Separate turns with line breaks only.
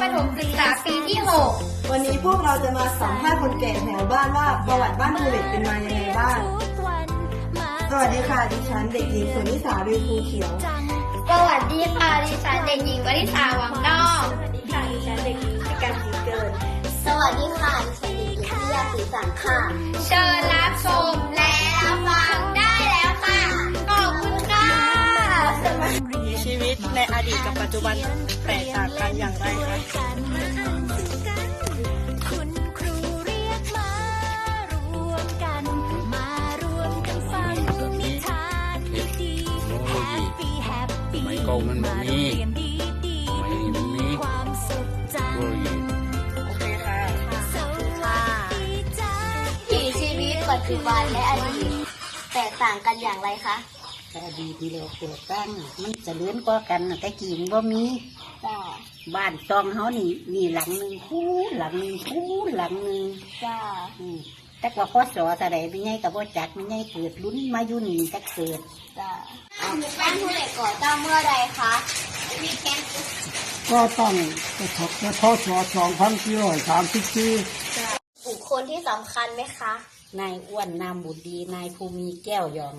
ศึกษาปีที่
วันนี้พวกเราจะมาสัมภาษณ์คนแก่แถวบ้านว่าประวัติบ้านภูเหล็กเป็นมายังไงบ้าง สวัสดีค่ะดิฉันเด็กหญิงสุนิสาเวีภูเขียว
6สวัสดีค่ะดิฉันเด็กหญิงวริษาวังนอก
สวัสดีค่ะดิฉันเด็กหญิงพิการสีเกิน
สวัสดีค่ะดิฉันเด็กหญิงพิยาศรีสังค่ะ เชิญรับชมและรับฟังได้แล้วค่ะ ขอบคุณค่ะ
ชีวิตในอดีตกับปัจจุบันแตกต่างกัน
Happy
ไม่โกงมันบ่มี
เรียนดีดี
ไม่มันมี
ความสุขจัง
โอ้ย
โอเคค่ะ
สวัสดีจ้า
ผีชีวิตปัจจุบันและอดีตแตกต่างกันอย่างไรคะ
แต่อดีตที่เราเกิดตั้งมันเจะเลื่อนก็กันน่ะแต่กี่มันบ่มี
จ้า
บ้านซองเฮานี่มีหลังหนึ่งคู่หลังหนึ่งคู่หลังหนึ่ง
จ้า
อืม แต่ว่าพ่อสอสะใดไม่ไงกับพ่จักไม่ไงเกิดลุ้นมาอยู่นี่จักเกิด
จ้าบ้านผู้เหล็กก่อตั้งเมื่อใดคะมีแกน
ก็ต้องกระทบกระทบสองพันสี่ร้อยสามสิบสี่
บุคคลที่สำคัญไหมคะ
นายอ้วนนามบุตรดี นายภูมิแก้วยอง